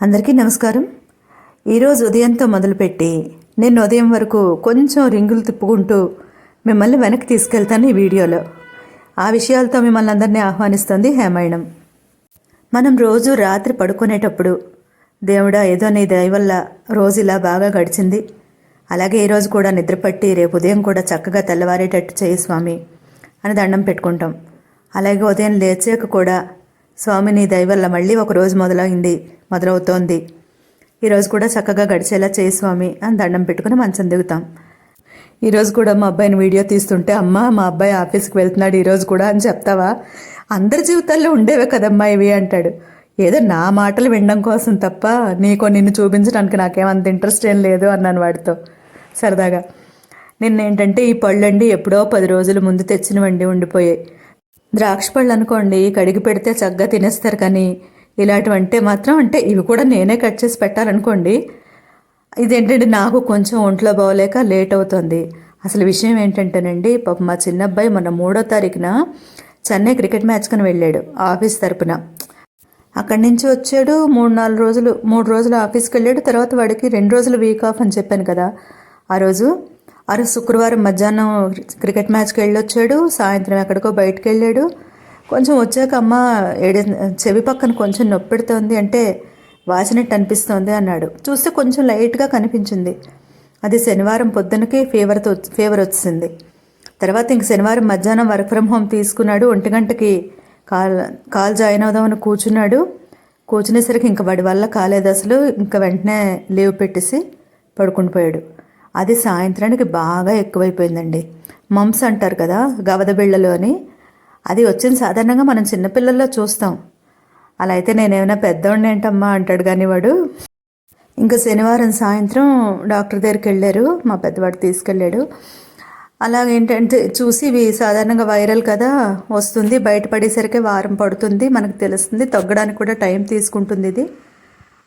అందరికీ నమస్కారం. ఈరోజు ఉదయంతో మొదలుపెట్టి నేను ఉదయం వరకు కొంచెం రింగులు తిప్పుకుంటూ మిమ్మల్ని వెనక్కి తీసుకెళ్తాను ఈ వీడియోలో. ఆ విషయాలతో మిమ్మల్ని అందరినీ ఆహ్వానిస్తుంది హేమాయణం. మనం రోజు రాత్రి పడుకునేటప్పుడు దేవుడా ఏదో నీ దయ వల్ల రోజు ఇలా బాగా గడిచింది. అలాగే ఈరోజు కూడా నిద్రపట్టి రేపు ఉదయం కూడా చక్కగా తెల్లవారేటట్టు చేయి స్వామి అని దండం పెట్టుకుంటాం. అలాగే ఉదయం లేచాక కూడా స్వామి నీ మళ్ళీ ఒక రోజు మొదలైంది మొదలవుతోంది. ఈరోజు కూడా చక్కగా గడిచేలా చేయి స్వామి అని దండం పెట్టుకుని మంచం దిగుతాం. ఈరోజు కూడా మా అబ్బాయిని వీడియో తీస్తుంటే అమ్మ మా అబ్బాయి ఆఫీస్కి వెళ్తున్నాడు ఈరోజు కూడా అని చెప్తావా? అందరి జీవితాల్లో ఉండేవే కదమ్మా ఇవి అంటాడు. ఏదో నా మాటలు వినడం కోసం తప్ప నీకో నిన్ను చూపించడానికి నాకేమంత ఇంట్రెస్ట్ ఏం లేదు అన్నాను వాడితో సరదాగా. నిన్న ఏంటంటే ఈ పళ్ళండి ఎప్పుడో పది రోజుల ముందు తెచ్చినవండి ఉండిపోయాయి. ద్రాక్ష పళ్ళు అనుకోండి కడిగి పెడితే చక్కగా తినేస్తారు కానీ ఇలాంటివంటే మాత్రం అంటే ఇవి కూడా నేనే కట్ చేసి పెట్టాలనుకోండి. ఇదేంటంటే నాకు కొంచెం ఒంట్లో బాగోలేక లేట్ అవుతుంది. అసలు విషయం ఏంటంటేనండి పాప మా చిన్నబ్బాయి మొన్న మూడో తారీఖున చెన్నై క్రికెట్ మ్యాచ్ కని వెళ్ళాడు ఆఫీస్ తరపున. అక్కడి నుంచి వచ్చాడు మూడు నాలుగు రోజులు మూడు రోజులు ఆఫీస్కి వెళ్ళాడు తర్వాత వాడికి రెండు రోజులు వీక్ ఆఫ్ అని చెప్పాను కదా. ఆ రోజు ఆ రోజు శుక్రవారం మధ్యాహ్నం క్రికెట్ మ్యాచ్కి వెళ్ళొచ్చాడు. సాయంత్రం ఎక్కడికో బయటకు వెళ్ళాడు కొంచెం వచ్చాక అమ్మ ఏడే చెవి పక్కన కొంచెం నొప్పి పెడుతోంది అంటే వాసినట్టు అనిపిస్తోంది అన్నాడు. చూస్తే కొంచెం లైట్గా కనిపించింది. అది శనివారం పొద్దునకి ఫీవర్తో ఫీవర్ వచ్చింది తర్వాత ఇంక శనివారం మధ్యాహ్నం వర్క్ ఫ్రమ్ హోమ్ తీసుకున్నాడు. ఒంటి గంటకి కాల్ కాల్ జాయిన్ అవుదామని కూర్చున్నాడు. కూర్చునేసరికి ఇంక వాడి వల్ల కాలేదు అసలు. ఇంకా వెంటనే లీవ్ పెట్టేసి పడుకుండిపోయాడు. పోయాడు అది సాయంత్రానికి బాగా ఎక్కువైపోయిందండి. మమ్స్ అంటారు కదా గవద బిళ్ళలు అని. అది వచ్చింది సాధారణంగా మనం చిన్నపిల్లల్లో చూస్తాం. అలా అయితే నేనేమైనా పెద్దవాడిని ఏంటమ్మా అంటాడు కానీ వాడు. ఇంకా శనివారం సాయంత్రం డాక్టర్ దగ్గరికి వెళ్ళారు మా పెద్దవాడు తీసుకెళ్ళాడు. అలాగేంటంటే చూసి ఇవి సాధారణంగా వైరల్ కదా వస్తుంది బయటపడేసరికి వారం పడుతుంది మనకు తెలుస్తుంది తగ్గడానికి కూడా టైం తీసుకుంటుంది ఇది.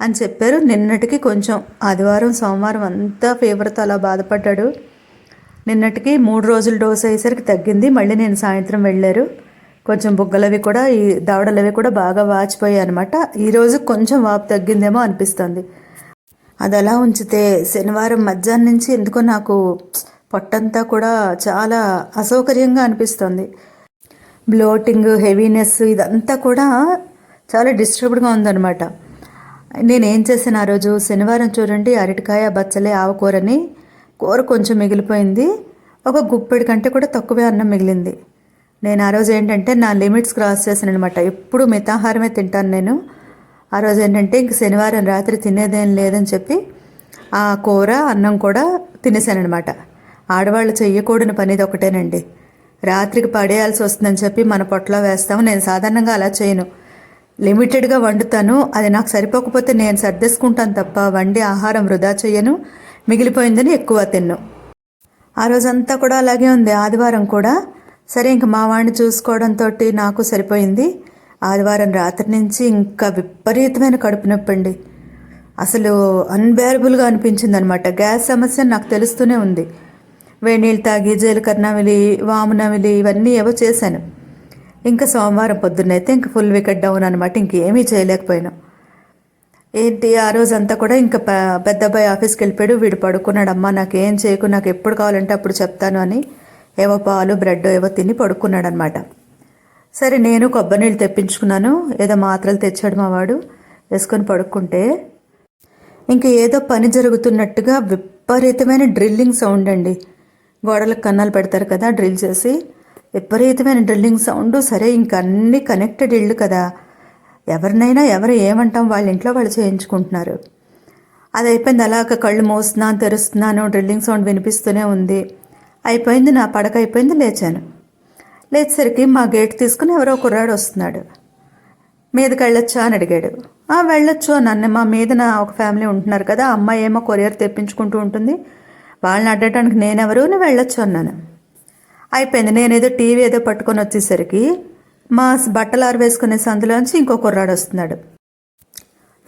అని చెప్పారు. నిన్నటికి కొంచెం ఆదివారం సోమవారం అంతా ఫీవర్తో అలా బాధపడ్డాడు. నిన్నటికి మూడు రోజులు డోస్ అయ్యేసరికి తగ్గింది. మళ్ళీ నేను సాయంత్రం వెళ్ళారు. కొంచెం బుగ్గలవి కూడా ఈ దవడలవి కూడా బాగా వాచిపోయాయి అనమాట ఈరోజు కొంచెం వాపు తగ్గిందేమో అనిపిస్తుంది. అది అలా ఉంచితే శనివారం మధ్యాహ్నం నుంచి ఎందుకో నాకు పొట్టంతా కూడా చాలా అసౌకర్యంగా అనిపిస్తుంది. బ్లోటింగ్ హెవీనెస్ ఇదంతా కూడా చాలా డిస్టర్బ్డ్గా ఉందన్నమాట. నేనేం చేశాను ఆ రోజు? శనివారం చూడండి అరటికాయ బచ్చలే ఆవకూరని కూర కొంచెం మిగిలిపోయింది. ఒక గుప్పెడి కంటే కూడా తక్కువే అన్నం మిగిలింది. నేను ఆ రోజు ఏంటంటే నా లిమిట్స్ క్రాస్ చేశాను అనమాట ఎప్పుడు మితాహారమే తింటాను నేను. ఆ రోజు ఏంటంటే ఇంక శనివారం రాత్రి తినేదేం లేదని చెప్పి ఆ కూర అన్నం కూడా తినేసానమాట ఆడవాళ్ళు చెయ్యకూడని పని ఒకటేనండి. రాత్రికి పడేయాల్సి వస్తుందని చెప్పి మన పొట్టలో వేస్తాము. నేను సాధారణంగా అలా చేయను. లిమిటెడ్గా వండుతాను. అది నాకు సరిపోకపోతే నేను సర్దేసుకుంటాను తప్ప వండి ఆహారం వృధా చేయను. మిగిలిపోయిందని ఎక్కువ తిన్ను. ఆ రోజంతా కూడా అలాగే ఉంది. ఆదివారం కూడా. సరే ఇంక మా వాడిని చూసుకోవడంతో నాకు సరిపోయింది. ఆదివారం రాత్రి నుంచి ఇంకా విపరీతమైన కడుపు నొప్పి అండి అసలు అన్బేరబుల్గా అనిపించింది అనమాట గ్యాస్ సమస్య నాకు తెలుస్తూనే ఉంది. వేడి నీళ్ళు తాగి జీలకర్ర నమిలి వాము నమిలి ఇవన్నీ ఏవో చేశాను. ఇంకా సోమవారం పొద్దున్నైతే ఇంక ఫుల్ వికెట్ డౌన్ అనమాట ఇంకేమీ చేయలేకపోయినాం. ఏంటి ఆ రోజంతా కూడా ఇంకా పెద్ద అబ్బాయి ఆఫీస్కి వెళ్ళిపోయాడు వీడు పడుకున్నాడు. అమ్మ నాకేం చేయకు నాకు ఎప్పుడు కావాలంటే అప్పుడు చెప్తాను అని ఏవో పాలు బ్రెడ్ ఏవో తిని పడుకున్నాడు అనమాట సరే నేను కొబ్బరి నీళ్ళు తెప్పించుకున్నాను. ఏదో మాత్రలు తెచ్చాడు మా వాడు. వేసుకొని పడుకుంటే ఇంకా ఏదో పని జరుగుతున్నట్టుగా విపరీతమైన డ్రిల్లింగ్ సౌండ్ అండి. గోడలకు కన్నాలు పెడతారు కదా డ్రిల్ చేసి. విపరీతమైన డ్రిల్లింగ్ సౌండ్. సరే ఇంక అన్ని కనెక్టెడ్ ఇళ్ళు కదా. ఎవరినైనా ఎవరు ఏమంటాం వాళ్ళ ఇంట్లో వాళ్ళు చేయించుకుంటున్నారు. అది అయిపోయింది అలాగ కళ్ళు మోస్తున్నాను తెరుస్తున్నాను డ్రిల్లింగ్ సౌండ్ వినిపిస్తూనే ఉంది. అయిపోయింది నా పడక అయిపోయింది లేచాను. లేచేసరికి మా గేట్ తీసుకుని ఎవరో కుర్రాడు వస్తున్నాడు. మీదకి వెళ్ళొచ్చా అని అడిగాడు. ఆ వెళ్ళొచ్చు నన్ను. మా మీద నా ఒక ఫ్యామిలీ ఉంటున్నారు కదా. అమ్మాయి ఏమో కొరియర్ తెప్పించుకుంటూ ఉంటుంది. వాళ్ళని అడ్డటానికి నేనెవరు? నేను వెళ్ళొచ్చు అన్నాను. అయిపోయింది. నేనేదో టీవీ ఏదో పట్టుకొని వచ్చేసరికి మా బట్టలు ఆరవేసుకునే సందులోంచి ఇంకో కుర్రాడు వస్తున్నాడు.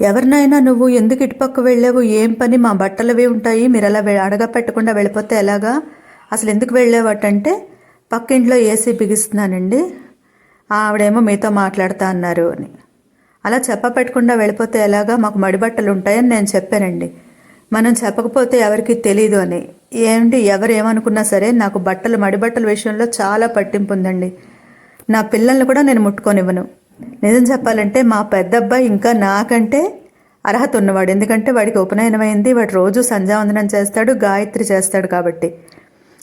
ఎవరినైనా నువ్వు ఎందుకు ఇటుపక్క వెళ్ళావు? ఏం పని? మా బట్టలవి ఉంటాయి. మీరు అలా అడగ పెట్టకుండా వెళ్ళిపోతే ఎలాగా? అసలు ఎందుకు వెళ్ళేవాటంటే పక్కింట్లో ఏసీ బిగిస్తున్నానండి. ఆవిడేమో మీతో మాట్లాడుతా అన్నారు అని. అలా చెప్ప పెట్టకుండా వెళ్ళిపోతే ఎలాగా? మాకు మడిబట్టలు ఉంటాయని నేను చెప్పానండి. మనం చెప్పకపోతే ఎవరికి తెలియదు అని. ఏంటి? ఎవరు ఏమనుకున్నా సరే నాకు బట్టలు మడిబట్టల విషయంలో చాలా పట్టింపు ఉందండి నా పిల్లల్ని కూడా నేను ముట్టుకొనివ్వను. నిజం చెప్పాలంటే మా పెద్ద అబ్బాయి ఇంకా నాకంటే అర్హత ఉన్నవాడు. ఎందుకంటే వాడికి ఉపనయనమైంది వాడు రోజు సంధ్యావందనం చేస్తాడు గాయత్రి చేస్తాడు కాబట్టి.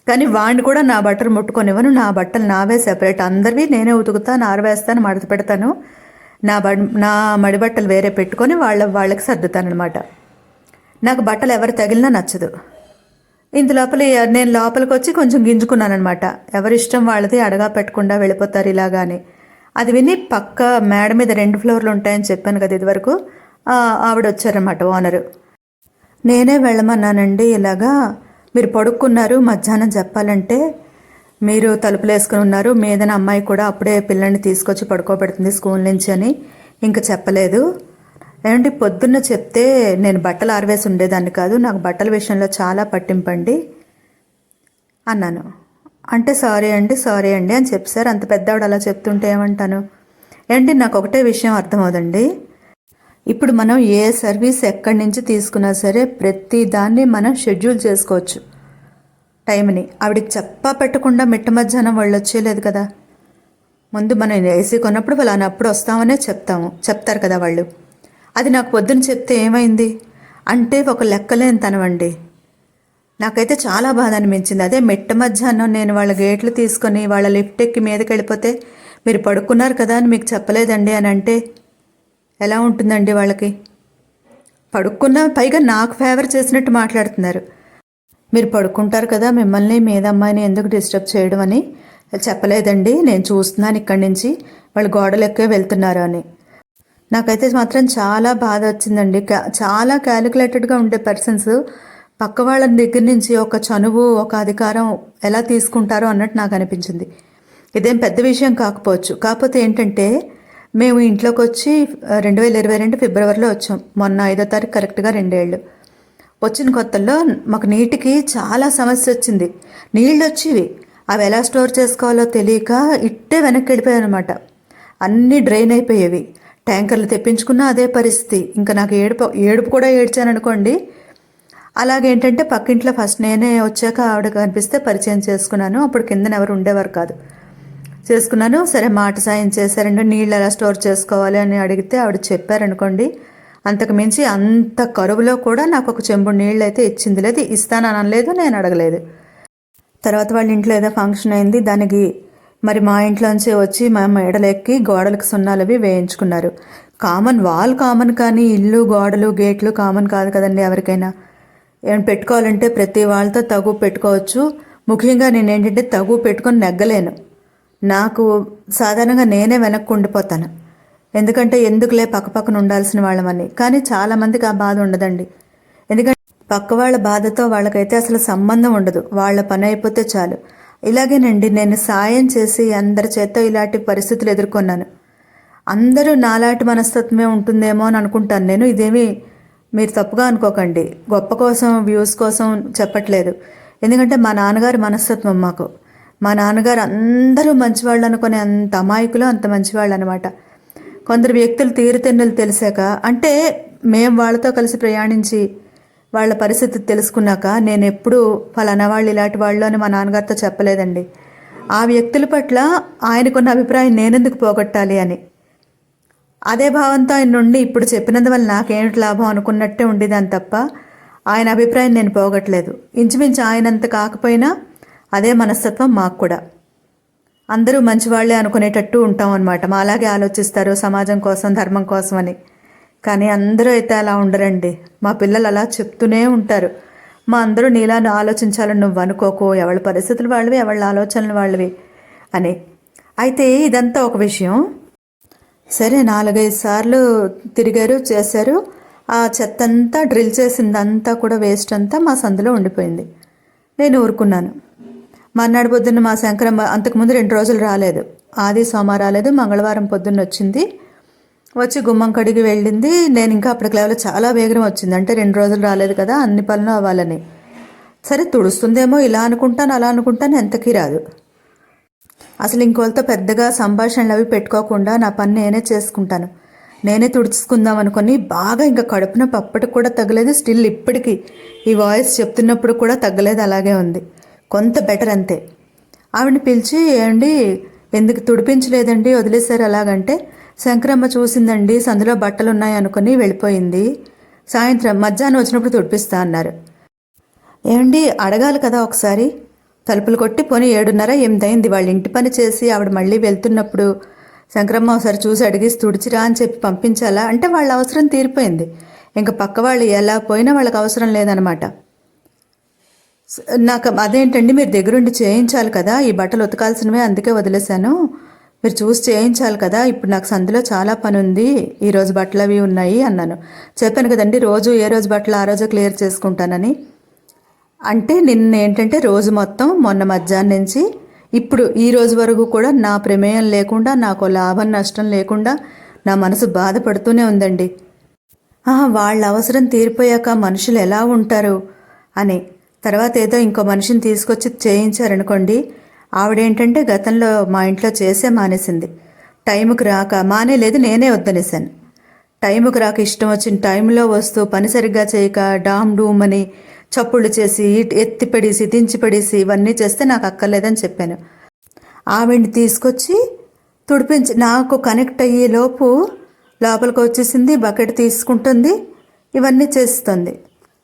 కానీ వాడిని కూడా నా బట్టలు ముట్టుకొనివ్వను. నా బట్టలు నావే సెపరేట్. అందరివి నేనే ఉతుకుతాను ఆరవేస్తాను మడత పెడతాను. నా బ నా మడి బట్టలు వేరే పెట్టుకొని వాళ్ళ వాళ్ళకి సర్దుతానమాట నాకు బట్టలు ఎవరు తగిలినా నచ్చదు. ఇంత లోపల నేను లోపలికి వచ్చి కొంచెం గింజుకున్నానమాట ఎవరిష్టం వాళ్ళది అడగా పెట్టకుండా వెళ్ళిపోతారు ఇలాగాని. అది విని పక్క మేడ మీద రెండు ఫ్లోర్లు ఉంటాయని చెప్పాను కదా ఇదివరకు ఆవిడ వచ్చారనమాట ఓనరు. నేనే వెళ్ళమన్నానండి ఇలాగా మీరు పడుకున్నారు మధ్యాహ్నం చెప్పాలంటే మీరు తలుపులు వేసుకుని ఉన్నారు మీదన అమ్మాయి కూడా అప్పుడే పిల్లల్ని తీసుకొచ్చి పడుకోబెడుతుంది స్కూల్ నుంచి అని ఇంకా చెప్పలేదు. ఏమండి పొద్దున్న చెప్తే నేను బట్టలు ఆరవేసి ఉండేదాన్ని కాదు నాకు బట్టల విషయంలో చాలా పట్టింపండి అన్నాను. అంటే సారీ అండి సారీ అండి అని చెప్పారు అంత పెద్దవాడు అలా చెప్తుంటే ఏమంటాను? ఏంటి నాకు ఒకటే విషయం అర్థమవుదండి. ఇప్పుడు మనం ఏ సర్వీస్ ఎక్కడి నుంచి తీసుకున్నా సరే ప్రతి దాన్ని మనం షెడ్యూల్ చేసుకోవచ్చు. టైంని. ఆవిడకి చెప్పా పెట్టకుండా మిట్ట మధ్యాహ్నం వాళ్ళు వచ్చేయలేదు కదా. ముందు మనం ఏసీ కొన్నప్పుడు వాళ్ళు అప్పుడు వస్తామనే చెప్తాము. చెప్తారు కదా వాళ్ళు. అది నాకు పొద్దున చెప్తే ఏమైంది? అంటే ఒక లెక్కలేని తనవండి. నాకైతే చాలా బాధ అనిపించింది. అదే మెట్ట మధ్యాహ్నం నేను వాళ్ళ గేట్లు తీసుకొని వాళ్ళ లిఫ్ట్ ఎక్కి మీదకి వెళ్ళిపోతే మీరు పడుకున్నారు కదా అని మీకు చెప్పలేదండి అని అంటే ఎలా ఉంటుందండి వాళ్ళకి? పడుకున్న పైగా నాకు ఫేవర్ చేసినట్టు మాట్లాడుతున్నారు. మీరు పడుకుంటారు కదా మిమ్మల్ని మీద అమ్మాయిని ఎందుకు డిస్టర్బ్ చేయడం అని చెప్పలేదండి. నేను చూస్తున్నాను ఇక్కడి నుంచి. వాళ్ళు గోడలు ఎక్కే వెళ్తున్నారు అని. నాకైతే మాత్రం చాలా బాధ వచ్చిందండి. చాలా క్యాలిక్యులేటెడ్గా ఉండే పర్సన్స్ పక్క వాళ్ళ దగ్గర నుంచి ఒక చనువు ఒక అధికారం ఎలా తీసుకుంటారో అన్నట్టు నాకు అనిపించింది. ఇదేం పెద్ద విషయం కాకపోవచ్చు. కాకపోతే ఏంటంటే మేము ఇంట్లోకి వచ్చి రెండు వేల ఇరవై రెండు ఫిబ్రవరిలో వచ్చాం. మొన్న ఐదో తారీఖు కరెక్ట్గా రెండేళ్ళు. వచ్చిన కొత్తల్లో మాకు నీటికి చాలా సమస్య వచ్చింది. నీళ్ళు వచ్చేవి. అవి ఎలా స్టోర్ చేసుకోవాలో తెలియక ఇట్టే వెనక్కి వెళ్ళిపోయాయి అనమాట అన్నీ డ్రైన్ అయిపోయేవి. ట్యాంకర్లు తెప్పించుకున్నా అదే పరిస్థితి. ఇంకా నాకు ఏడుపు ఏడుపు కూడా ఏడ్చాను అనుకోండి అలాగేంటంటే పక్కింట్లో ఫస్ట్ నేనే వచ్చాక ఆవిడ కనిపిస్తే పరిచయం చేసుకున్నాను. అప్పుడు కిందన ఎవరు ఉండేవారు కాదు. చేసుకున్నాను. సరే మాట సాయం చేశారంటే నీళ్ళు ఎలా స్టోర్ చేసుకోవాలి అని అడిగితే ఆవిడ చెప్పారనుకోండి. అంతకు మించి అంత కరువులో కూడా నాకు ఒక చెంబు నీళ్ళు అయితే ఇచ్చింది లేదు. ఇస్తానని అనలేదు నేను అడగలేదు. తర్వాత వాళ్ళ ఇంట్లో ఏదో ఫంక్షన్ అయింది. దానికి మరి మా ఇంట్లోంచి వచ్చి మా మేడలెక్కి గోడలకు సున్నాలు అవి వేయించుకున్నారు. కామన్ వాల్ కామన్ కానీ ఇల్లు గోడలు గేట్లు కామన్ కాదు కదండి ఎవరికైనా. ఏమైనా పెట్టుకోవాలంటే ప్రతి వాళ్ళతో తగు పెట్టుకోవచ్చు. ముఖ్యంగా నేను ఏంటంటే తగు పెట్టుకొని నెగ్గలేను. నాకు సాధారణంగా నేనే వెనక్కి ఉండిపోతాను. ఎందుకంటే ఎందుకులే పక్కపక్కన ఉండాల్సిన వాళ్ళమని. కానీ చాలామందికి ఆ బాధ ఉండదండి. ఎందుకంటే పక్క వాళ్ళ బాధతో వాళ్ళకైతే అసలు సంబంధం ఉండదు. వాళ్ళ పని అయిపోతే చాలు. ఇలాగేనండి నేను సాయం చేసి అందరి చేత ఇలాంటి పరిస్థితులు ఎదుర్కొన్నాను. అందరూ నాలాంటి మనస్తత్వమే ఉంటుందేమో అని అనుకుంటాను. నేను ఇదేమీ మీరు తప్పుగా అనుకోకండి. గొప్ప కోసం వ్యూస్ కోసం చెప్పట్లేదు. ఎందుకంటే మా నాన్నగారి మనస్తత్వం మాకు. మా నాన్నగారు అందరూ మంచివాళ్ళు అనుకునే అంత అమాయకులు అంత మంచివాళ్ళు అనమాట కొందరు వ్యక్తులు తీరుతెన్నులు తెలిసాక అంటే మేము వాళ్ళతో కలిసి ప్రయాణించి వాళ్ళ పరిస్థితి తెలుసుకున్నాక నేను ఎప్పుడూ ఫలానా వాళ్ళు ఇలాంటి వాళ్ళు అని మా నాన్నగారితో చెప్పలేదండి. ఆ వ్యక్తుల పట్ల ఆయనకున్న అభిప్రాయం నేనెందుకు పోగొట్టాలి అని. అదే భావంతో ఆయన నుండి ఇప్పుడు చెప్పినందువల్ల నాకేమిటి లాభం అనుకున్నట్టే ఉండేదాన్ని తప్ప ఆయన అభిప్రాయం నేను పోగొట్టలేదు. ఇంచుమించు ఆయనంత కాకపోయినా అదే మనస్తత్వం మాకు కూడా. అందరూ మంచివాళ్ళే అనుకునేటట్టు ఉంటాం అనమాట మా అలాగే ఆలోచిస్తారు సమాజం కోసం ధర్మం కోసం అని. కానీ అందరూ అయితే అలా ఉండరండి. మా పిల్లలు అలా చెప్తూనే ఉంటారు. మా అందరూ నీలాను ఆలోచించాలని నువ్వు అనుకోకు. ఎవరి పరిస్థితులు వాళ్ళవి ఎవరి ఆలోచనలు వాళ్ళవి అని. అయితే ఇదంతా ఒక విషయం. సరే నాలుగైదు సార్లు తిరిగారు చేశారు. ఆ చెత్త అంతా డ్రిల్ చేసిందంతా కూడా వేస్ట్ అంతా మా సందులో ఉండిపోయింది. నేను ఊరుకున్నాను. మర్నాడు పొద్దున్న మా శంకరమ్మ అంతకుముందు రెండు రోజులు రాలేదు. ఆది సోమ రాలేదు మంగళవారం పొద్దున్న వచ్చింది. వచ్చి గుమ్మం కడిగి వెళ్ళింది. నేను ఇంకా అప్పటికి లేవలో చాలా వేగం వచ్చింది. అంటే రెండు రోజులు రాలేదు కదా అన్ని పనులు అవ్వాలని. సరే తుడుస్తుందేమో ఇలా అనుకుంటాను అలా అనుకుంటాను ఎంతకీ రాదు. అసలు ఇంకోళ్ళతో పెద్దగా సంభాషణలు అవి పెట్టుకోకుండా నా పని నేనే చేసుకుంటాను. నేనే తుడుచుకుందాం అనుకొని బాగా ఇంకా కడుపున అప్పటికి కూడా తగ్గలేదు. స్టిల్ ఇప్పటికీ ఈ వాయిస్ చెప్తున్నప్పుడు కూడా తగ్గలేదు అలాగే ఉంది. కొంత బెటర్ అంతే. ఆవిడని పిలిచి ఏమండి ఎందుకు తుడిపించలేదండి? వదిలేశారు అలాగంటే. శంకరమ్మ చూసిందండి సందులో బట్టలు ఉన్నాయి అనుకుని వెళ్ళిపోయింది. సాయంత్రం మధ్యాహ్నం వచ్చినప్పుడు తుడిపిస్తా అన్నారు. ఏమండి అడగాలి కదా ఒకసారి? తలుపులు కొట్టి పోనీ ఏడున్నర ఎనిమిదైంది. వాళ్ళ ఇంటి పని చేసి ఆవిడ మళ్ళీ వెళ్తున్నప్పుడు శంకరమ్మ ఒకసారి చూసి అడిగేసి తుడిచిరా అని చెప్పి పంపించాలా? అంటే వాళ్ళ అవసరం తీరిపోయింది. ఇంకా పక్క వాళ్ళు ఎలా పోయినా వాళ్ళకి అవసరం లేదనమాట నాకు అదేంటండి మీరు దగ్గరుండి చేయించాలి కదా ఈ బట్టలు ఉతకాల్సినవే అందుకే వదిలేశాను. మీరు చూసి చేయించాలి కదా ఇప్పుడు నాకు సందులో చాలా పని ఉంది ఈరోజు బట్టలు అవి ఉన్నాయి అన్నాను. చెప్పాను కదండి రోజు ఏ రోజు బట్టలు ఆ రోజు క్లియర్ చేసుకుంటానని. అంటే నిన్న ఏంటంటే రోజు మొత్తం మొన్న మధ్యాహ్నం నుంచి ఇప్పుడు ఈ రోజు వరకు కూడా నా ప్రమేయం లేకుండా నాకు లాభం నష్టం లేకుండా నా మనసు బాధపడుతూనే ఉందండి. వాళ్ళ అవసరం తీరిపోయాక మనుషులు ఎలా ఉంటారు అని. తర్వాత ఏదో ఇంకో మనిషిని తీసుకొచ్చి చేయించారనుకోండి ఆవిడేంటంటే గతంలో మా ఇంట్లో చేసే మానేసింది. టైంకి రాక మానేలేదు నేనే వద్దనేశాను. టైంకి రాక ఇష్టం వచ్చిన టైంలో వస్తూ పని సరిగ్గా చేయక డామ్ డూమ్ అని చప్పుళ్ళు చేసి ఎత్తి పడేసి దించి పడేసి ఇవన్నీ చేస్తే నాకు అక్కర్లేదని చెప్పాను. ఆవిడ్ని తీసుకొచ్చి తుడిపించి నాకు కనెక్ట్ అయ్యే లోపు లోపలికి వచ్చేసింది బకెట్ తీసుకుంటుంది ఇవన్నీ చేస్తుంది.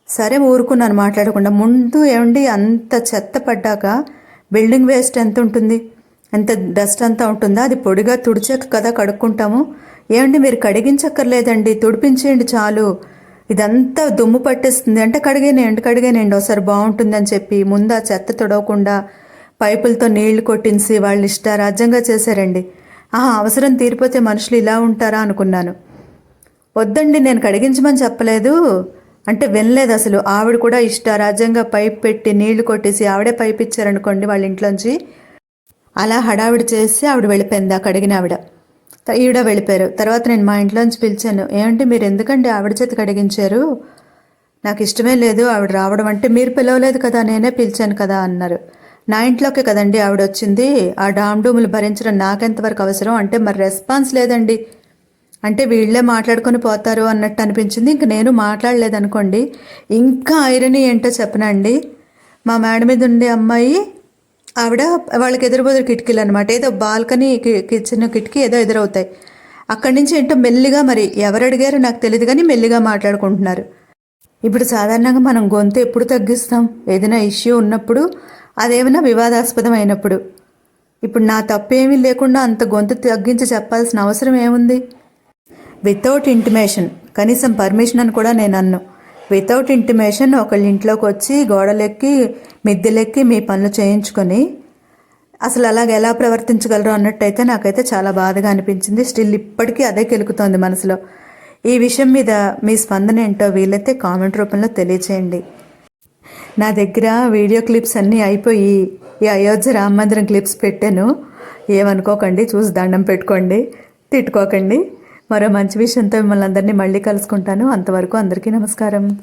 సరే ఊరుకున్నాను మాట్లాడకుండా. ముందు ఏమండి అంత చెత్త పడ్డాక బిల్డింగ్ వేస్ట్ ఎంత ఉంటుంది? ఎంత డస్ట్ అంతా ఉంటుందా? అది పొడిగా తుడిచాక కదా కడుక్కుంటాము. ఏమండి మీరు కడిగించక్కర్లేదండి. తుడిపించేయండి చాలు. ఇదంతా దుమ్ము పట్టేస్తుంది. అంటే కడిగేనేయండి కడిగేనేయండి ఒకసారి బాగుంటుందని చెప్పి ముందా చెత్త తుడవకుండా పైపులతో నీళ్ళు కొట్టించి వాళ్ళు ఇష్టారాజ్యంగా చేశారండి. ఆహా అవసరం తీరిపోతే మనుషులు ఇలా ఉంటారా అనుకున్నాను. వద్దండి నేను కడిగించమని చెప్పలేదు. అంటే వినలేదు అసలు. ఆవిడ కూడా ఇష్టారాజ్యంగా పైప్ పెట్టి నీళ్ళు కొట్టేసి ఆవిడే పైప్ ఇచ్చారనుకోండి వాళ్ళ ఇంట్లోంచి. అలా హడావిడి చేసి ఆవిడ వెళ్ళిపోయింది. ఆ కడిగిన ఆవిడ. ఈవిడ వెళ్ళిపోయారు. తర్వాత నేను మా ఇంట్లోంచి పిలిచాను. ఏమంటే మీరు ఎందుకండి ఆవిడ చేతి కడిగించారు నాకు ఇష్టమే లేదు. ఆవిడ రావడం అంటే మీరు పిలవలేదు కదా నేనే పిలిచాను కదా అన్నారు. నా ఇంట్లోకే కదండి ఆవిడ వచ్చింది. ఆ డామ్డూములు భరించడం నాకెంతవరకు అవసరం? అంటే మరి రెస్పాన్స్ లేదండి. అంటే వీళ్ళే మాట్లాడుకొని పోతారు అన్నట్టు అనిపించింది. ఇంక నేను మాట్లాడలేదనుకోండి. ఇంకా ఐరనీ ఏంటో చెప్పనండి. మా మేడ మీద ఉండే అమ్మాయి ఆవిడ వాళ్ళకి ఎదురుబెదురు కిటికీలు అనమాట ఏదో బాల్కనీ కి- కిచెన్ కిటికీ ఏదో ఎదురవుతాయి. అక్కడి నుంచి ఏంటో మెల్లిగా మరి ఎవరు అడిగారో నాకు తెలియదు కానీ మెల్లిగా మాట్లాడుకుంటున్నారు. ఇప్పుడు సాధారణంగా మనం గొంతు ఎప్పుడు తగ్గిస్తాం? ఏదైనా ఇష్యూ ఉన్నప్పుడు అదేమైనా వివాదాస్పదం అయినప్పుడు. ఇప్పుడు నా తప్పేమీ లేకుండా అంత గొంతు తగ్గించి చెప్పాల్సిన అవసరం ఏముంది? వితౌట్ ఇంటిమేషన్ కనీసం పర్మిషన్ అని కూడా నేను అన్ను. వితౌట్ ఇంటిమేషన్ ఒకళ్ళ ఇంట్లోకి వచ్చి గోడలెక్కి మిద్దెలెక్కి మీ పనులు చేయించుకొని అసలు అలాగ ఎలా ప్రవర్తించగలరు అన్నట్టయితే నాకైతే చాలా బాధగా అనిపించింది. స్టిల్ ఇప్పటికీ అదే కెలుకుతోంది మనసులో. ఈ విషయం మీద మీ స్పందన ఏంటో వీలైతే కామెంట్ రూపంలో తెలియచేయండి. నా దగ్గర వీడియో క్లిప్స్ అన్నీ అయిపోయి ఈ అయోధ్య రామ మందిరం క్లిప్స్ పెట్టాను. ఏమనుకోకండి చూసి దండం పెట్టుకోండి తిట్టుకోకండి. మరో మంచి విషయంతో మిమ్మల్ని అందరినీ మళ్ళీ కలుసుకుంటాను. అంతవరకు అందరికీ నమస్కారం.